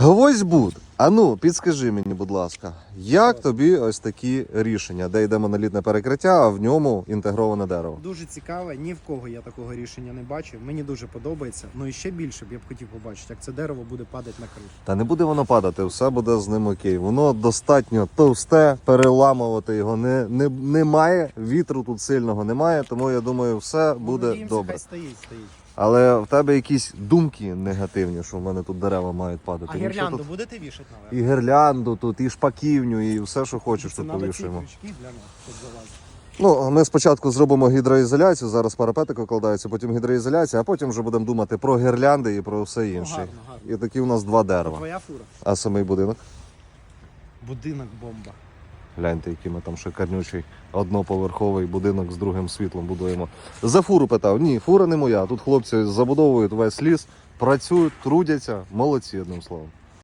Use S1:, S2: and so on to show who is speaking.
S1: Гвоздь буд. А ну, підскажи мені, будь ласка, як тобі ось такі рішення, де йде монолітне перекриття, а в ньому інтегроване дерево?
S2: Дуже цікаве, ні в кого я такого рішення не бачив. Мені дуже подобається. Ну і ще більше б я б хотів побачити, як це дерево буде падати на кришу.
S1: Та не буде воно падати, все буде з ним окей. Воно достатньо товсте, переламувати його не, не, немає. Вітру тут сильного немає, тому я думаю, все
S2: Ну,
S1: буде
S2: надіємося,
S1: добре.
S2: Хай стоїть, стоїть.
S1: Але в тебе якісь думки негативні, що в мене тут дерева мають падати.
S2: А
S1: Ну, що
S2: гірлянду
S1: тут?
S2: будете вішати
S1: І гірлянду тут, і шпаківню, і все, що хочеш,
S2: Це
S1: тут
S2: ці
S1: повішуємо.
S2: крючки для нас, щоб залазити.
S1: Ну, ми спочатку зробимо гідроізоляцію, зараз парапетик викладається, потім гідроізоляція, а потім вже будемо думати про гірлянди і про все
S2: Ну,
S1: інше.
S2: гарно, гарно.
S1: І такі у нас два дерева.
S2: Твоя фура.
S1: А самий будинок.
S2: Будинок бомба.
S1: Гляньте, який ми там шикарнючий одноповерховий будинок з другим світлом будуємо. За фуру питав. Ні, фура не моя. Тут хлопці забудовують весь ліс, працюють, трудяться, молодці, одним словом.